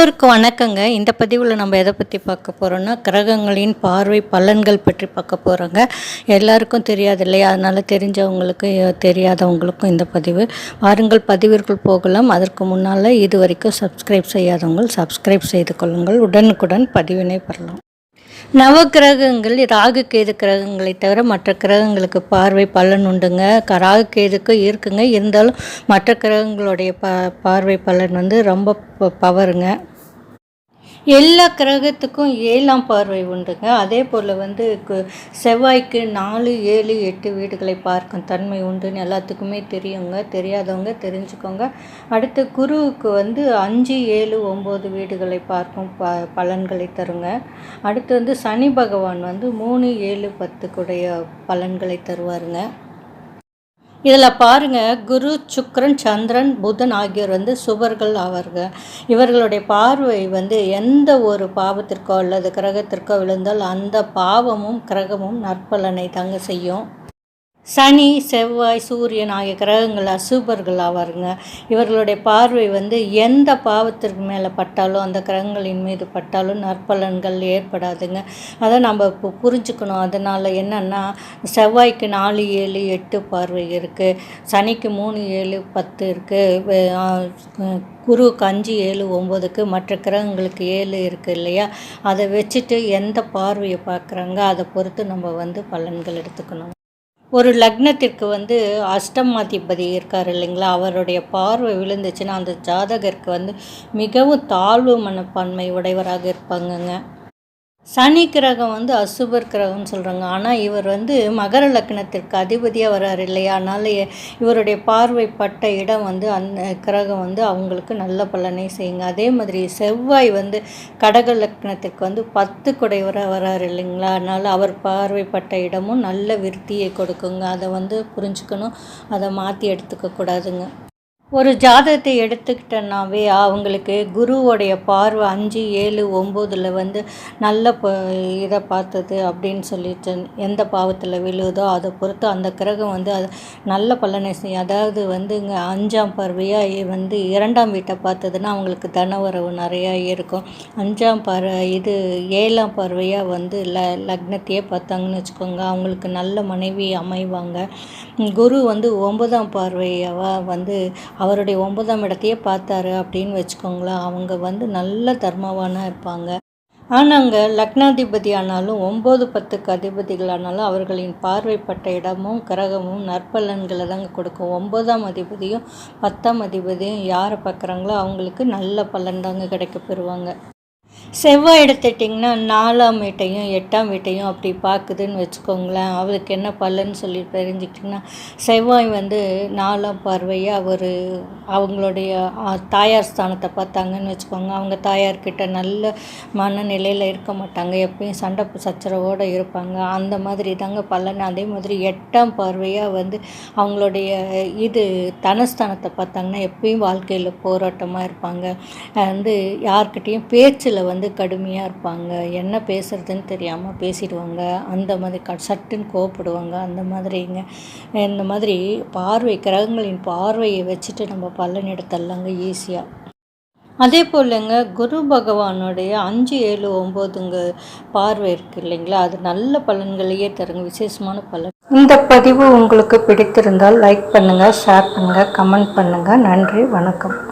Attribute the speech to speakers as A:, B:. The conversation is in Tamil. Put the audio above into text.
A: எல்லோருக்கும் வணக்கங்க. இந்த பதிவில் நம்ம எதை பற்றி பார்க்க போகிறோம்னா கிரகங்களின் பார்வை பலன்கள் பற்றி பார்க்க போகிறோங்க எல்லாருக்கும் தெரியாது இல்லையா? அதனால் தெரிஞ்சவங்களுக்கு தெரியாதவங்களுக்கும் இந்த பதிவு. வாருங்கள் பதிவிற்குள் போகலாம். அதற்கு முன்னால் இது வரைக்கும் சப்ஸ்கிரைப் செய்யாதவங்க சப்ஸ்கிரைப் செய்து கொள்ளுங்கள். உடனுக்குடன் பதிவினை பெறலாம். நவக்கிரகங்கள் ராகு கேது கிரகங்களை தவிர மற்ற கிரகங்களுக்கு பார்வை பலன் உண்டுங்க. க- ராகு கேதுக்கு இருக்குங்க. இருந்தாலும் மற்ற கிரகங்களுடைய ப பார்வை பலன் வந்து ரொம்ப ப- பவருங்க. எல்லா கிரகத்துக்கும் ஏழாம் பார்வை உண்டுங்க. அதே போல் வந்து கு- செவ்வாய்க்கு நாலு ஏழு எட்டு வீடுகளை பார்க்கும் தன்மை உண்டுன்னு எல்லாத்துக்குமே தெரியுங்க. தெரியாதவங்க தெரிஞ்சுக்கோங்க. அடுத்து குருவுக்கு வந்து அஞ்சு ஏழு ஒம்பது வீடுகளை பார்க்கும் ப பலன்களை தருங்க. அடுத்து வந்து சனி பகவான் வந்து மூணு ஏழு பத்துக்குடைய பலன்களை தருவாருங்க. இதில் பாருங்க குரு சுக்ரன் சந்திரன் புதன் ஆகியோர் வந்து சுபர்கள் ஆவார்கள். இவர்களுடைய பார்வை வந்து எந்த ஒரு பாவத்திற்கோ அல்லது கிரகத்திற்கோ விழுந்தால் அந்த பாவமும் கிரகமும் நற்பலனை தாங்க செய்யும். சனி செவ்வாய் சூரியன் ஆகிய கிரகங்கள் அசுபர்கள் ஆவாருங்க. இவர்களுடைய பார்வை வந்து எந்த பாவத்திற்கு மேலே பட்டாலும் அந்த கிரகங்களின் மீது பட்டாலும் நற்பலன்கள் ஏற்படாதுங்க. அதை நம்ம இப்போ புரிஞ்சுக்கணும். அதனால் என்னென்னா செவ்வாய்க்கு நாலு ஏழு எட்டு பார்வை இருக்குது சனிக்கு மூணு ஏழு பத்து இருக்குது குருவுக்கு அஞ்சு ஏழு ஒம்போதுக்கு மற்ற கிரகங்களுக்கு ஏழு இருக்குது இல்லையா? அதை வச்சுட்டு எந்த பார்வையை பார்க்குறாங்க அதை பொறுத்து நம்ம வந்து பலன்கள் எடுத்துக்கணும். ஒரு லக்னத்திற்கு வந்து அஷ்டமாதிபதி இருக்கார் இல்லைங்களா? அவருடைய பார்வை விழுந்துச்சுன்னா அந்த ஜாதகருக்கு வந்து மிகவும் தாழ்வு மனப்பான்மை உடையவராக இருப்பாங்கங்க. சனி கிரகம் வந்து அசுபர் கிரகம்னு சொல்கிறாங்க ஆனால் இவர் வந்து மகர லக்னத்திற்கு அதிபதியாக வர்றார் இல்லையா? அதனால் இவருடைய பார்வைப்பட்ட இடம் வந்து அந்த கிரகம் வந்து அவங்களுக்கு நல்ல பலனை செய்யுங்க. அதே மாதிரி செவ்வாய் வந்து கடக லக்னத்திற்கு வந்து பத்து குடைவராக வர்றாரு இல்லைங்களா? அதனால் அவர் பார்வைப்பட்ட இடமும் நல்ல விருத்தியை கொடுக்குங்க. அதை வந்து புரிஞ்சுக்கணும். அதை மாற்றி எடுத்துக்க கூடாதுங்க. ஒரு ஜாதகத்தை எடுத்துக்கிட்டோன்னாவே அவங்களுக்கு குருவோடைய பார்வை அஞ்சு ஏழு ஒம்போதில் வந்து நல்ல ப இதை பார்த்தது அப்படின்னு சொல்லிட்டு எந்த பாவத்தில் விழுதோ அதை பொறுத்து அந்த கிரகம் வந்து அது நல்ல பலனை செய்யும் அதாவது வந்து இங்கே அஞ்சாம் பார்வையாக வந்து இரண்டாம் வீட்டை பார்த்ததுன்னா அவங்களுக்கு தனவரவு நிறையா இருக்கும். அஞ்சாம் பார்வை இது ஏழாம் பார்வையாக வந்து ல லக்னத்தையே பார்த்தாங்கன்னு வச்சுக்கோங்க. அவங்களுக்கு நல்ல மனைவி அமைவாங்க. குரு வந்து ஒன்பதாம் பார்வையாக வந்து அவருடைய ஒன்பதாம் இடத்தையே பார்த்தாரு அப்படின்னு வச்சுக்கோங்களேன். அவங்க வந்து நல்ல தர்மவானாக இருப்பாங்க. ஆனாங்க லக்னாதிபதி ஆனாலும் ஒம்பது பத்துக்கு அதிபதிகளானாலும் அவர்களின் பார்வைப்பட்ட இடமும் கிரகமும் நற்பலன்களை தாங்க கொடுக்கும். ஒம்பதாம் அதிபதியும் பத்தாம் அதிபதியும் யாரை பார்க்குறாங்களோ அவங்களுக்கு நல்ல பலன் தாங்க கிடைக்க பெறுவாங்க. செவ்வாய் எடுத்துட்டிங்கன்னா நாலாம் வீட்டையும் எட்டாம் வீட்டையும் அப்படி பார்க்குதுன்னு வச்சுக்கோங்களேன். அவளுக்கு என்ன பலன்னு சொல்லி தெரிஞ்சுக்கிட்டிங்கன்னா செவ்வாய் வந்து நாலாம் பார்வையாக அவர் அவங்களுடைய தாயார் ஸ்தானத்தை பார்த்தாங்கன்னு வச்சுக்கோங்க. அவங்க தாயார்கிட்ட நல்ல மனநிலையில் இருக்க மாட்டாங்க. எப்பயும் சண்டை சச்சரவோடு இருப்பாங்க. அந்த மாதிரி தாங்க பலன். அதே மாதிரி எட்டாம் பார்வையாக வந்து அவங்களுடைய இது தனஸ்தானத்தை பார்த்தாங்கன்னா எப்பயும் வாழ்க்கையில் போராட்டமாக இருப்பாங்க. வந்து யார்கிட்டேயும் பேச்சில் வந்து கடுமையாக இருப்பாங்க. என்ன பேசுகிறதுன்னு தெரியாமல் பேசிடுவாங்க. அந்த மாதிரி க சட்டுன்னு கோவப்படுவாங்க. அந்த மாதிரிங்க. இந்த மாதிரி பார்வை கிரகங்களின் பார்வையை வச்சுட்டு நம்ம பலன் எடுத்துடலாங்க ஈஸியாக அதே போலங்க குரு பகவானுடைய அஞ்சு ஏழு ஒம்போதுங்க பார்வை இருக்கு இல்லைங்களா? அது நல்ல பலன்களையே தருங்க. விசேஷமான பலன். இந்த பதிவு உங்களுக்கு பிடித்திருந்தால் லைக் பண்ணுங்கள் ஷேர் பண்ணுங்கள் கமெண்ட் பண்ணுங்கள் நன்றி வணக்கம்.